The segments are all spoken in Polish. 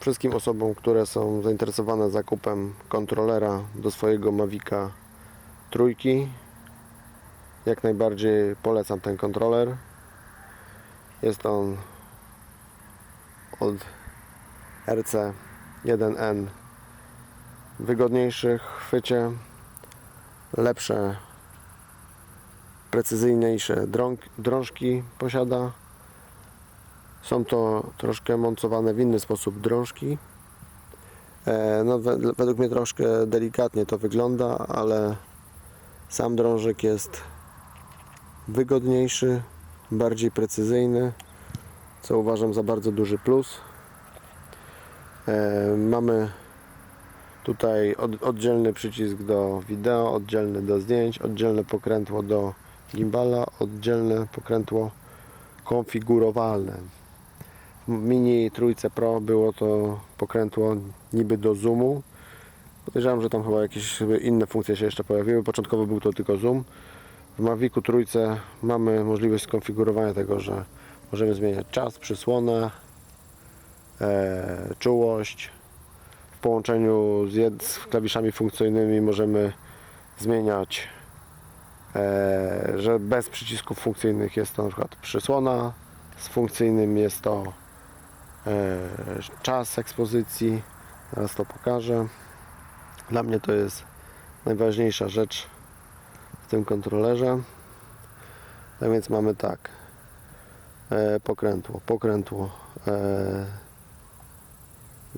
wszystkim osobom, które są zainteresowane zakupem kontrolera do swojego Mavica trójki. Jak najbardziej polecam ten kontroler. Jest on od RC1N wygodniejszy w chwycie, lepsze, precyzyjniejsze drążki posiada. Są to troszkę montowane w inny sposób drążki. E, no, we, według mnie troszkę delikatnie to wygląda, ale sam drążek jest wygodniejszy, bardziej precyzyjny, co uważam za bardzo duży plus. E, mamy tutaj od, oddzielny przycisk do wideo, oddzielny do zdjęć, oddzielne pokrętło do gimbala, oddzielne pokrętło konfigurowalne. Mini trójce Pro było to pokrętło niby do zoomu. Podejrzewam, że tam chyba jakieś inne funkcje się jeszcze pojawiły. Początkowo był to tylko zoom. W Mavicu trójce mamy możliwość skonfigurowania tego, że możemy zmieniać czas, przysłonę, e, czułość. W połączeniu z, z klawiszami funkcyjnymi możemy zmieniać, e, że bez przycisków funkcyjnych jest to na przykład przysłona, z funkcyjnym jest to czas ekspozycji. Zaraz to pokażę. Dla mnie to jest najważniejsza rzecz w tym kontrolerze. Tak więc mamy tak. E, pokrętło, pokrętło. E,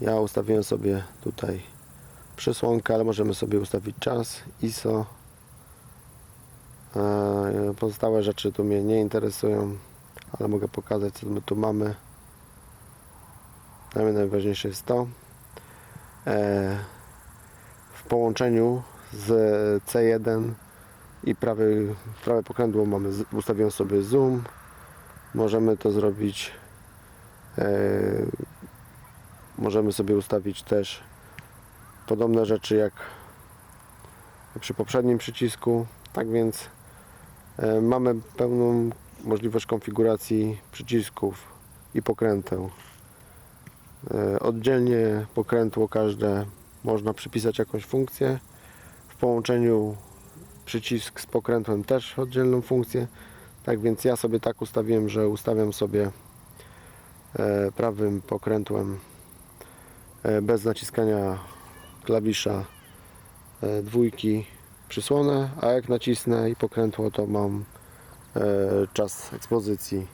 ja ustawiłem sobie tutaj przysłonkę, ale możemy sobie ustawić czas, ISO. E, pozostałe rzeczy tu mnie nie interesują, ale mogę pokazać co my tu mamy. Dla mnie najważniejsze jest to. E, w połączeniu z C1 i prawy, prawe pokrętło mamy, ustawiłem sobie zoom. Możemy to zrobić. E, możemy sobie ustawić też podobne rzeczy jak przy poprzednim przycisku. Tak więc e, mamy pełną możliwość konfiguracji przycisków i pokręteł. E, Oddzielnie pokrętło każde można przypisać jakąś funkcję. W połączeniu przycisk z pokrętłem też oddzielną funkcję. Tak więc ja sobie tak ustawiłem, że ustawiam sobie e, prawym pokrętłem e, bez naciskania klawisza dwójki przysłonę, a jak nacisnę i pokrętło to mam czas ekspozycji.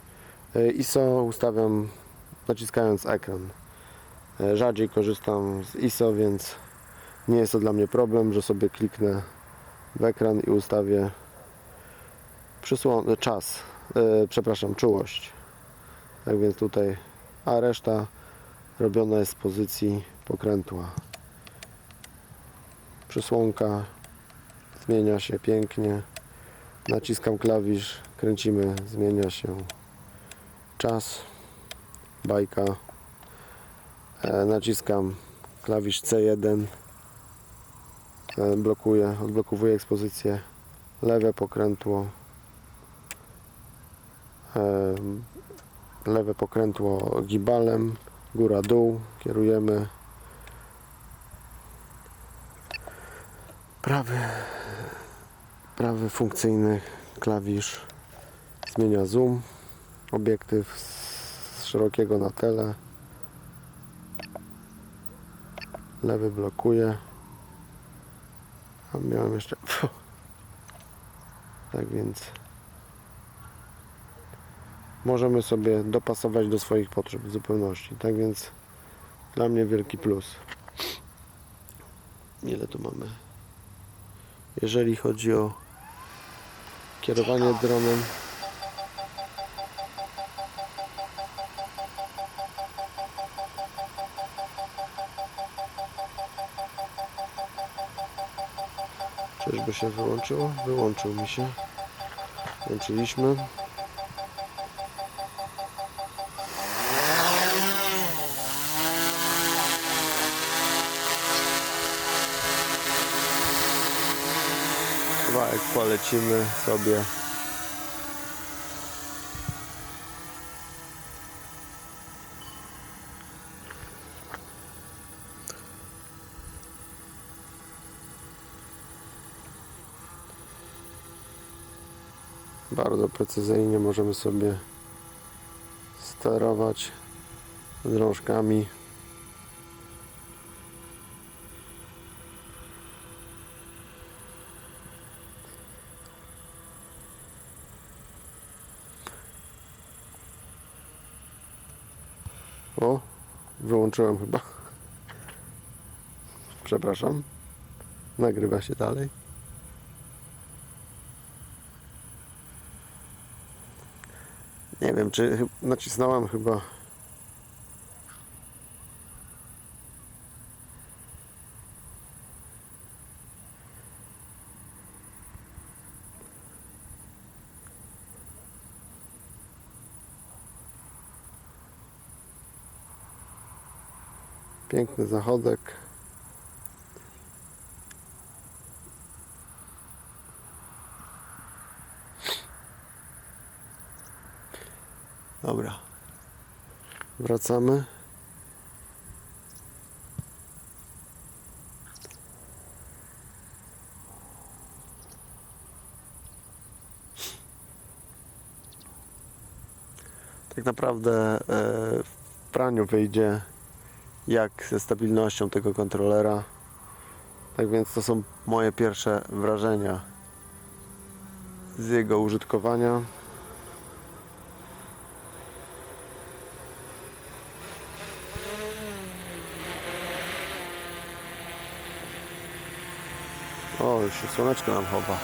ISO ustawiam naciskając ekran. E, Rzadziej korzystam z ISO, więc nie jest to dla mnie problem, że sobie kliknę w ekran i ustawię czas, e, przepraszam, czułość. Tak więc tutaj, a reszta robiona jest z pozycji pokrętła. Przysłonka zmienia się pięknie. Naciskam klawisz, kręcimy, zmienia się czas, bajka. E, naciskam klawisz C1 e, blokuję, odblokowuję ekspozycję. Lewe pokrętło. E, lewe pokrętło gibalem. Góra dół. Kierujemy. Prawy prawy funkcyjny klawisz zmienia zoom. Obiektyw z szerokiego na tele lewy blokuje. A miałem jeszcze tak więc możemy sobie dopasować do swoich potrzeb w zupełności. Tak więc dla mnie wielki plus. Ile tu mamy? Jeżeli chodzi o kierowanie dronem się wyłączyło? Wyłączył mi się. Włączyliśmy. Kawałek polecimy sobie. Bardzo precyzyjnie możemy sobie sterować drążkami. O, wyłączyłem chyba. Przepraszam. Nagrywa się dalej. Nie wiem, czy nacisnąłem chyba. Piękny zachodek. Dobra. Wracamy. Tak naprawdę e, w praniu wyjdzie jak ze stabilnością tego kontrolera. Tak więc to są moje pierwsze wrażenia z jego użytkowania. O, już się słoneczko nam chowa.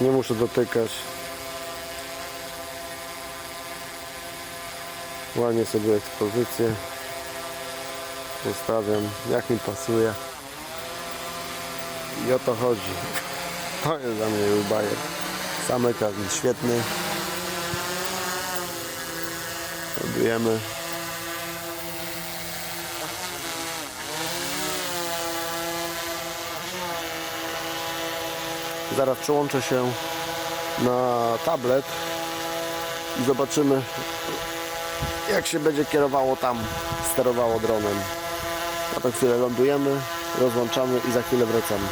Nie muszę dotykać. Ładnie sobie ekspozycję ustawiam, jak mi pasuje. I o to chodzi. To jest dla mnie bajer. Jest świetny. Zaraz przełączę się na tablet i zobaczymy jak się będzie kierowało tam, sterowało dronem. Na tę chwilę lądujemy, rozłączamy i za chwilę wracamy.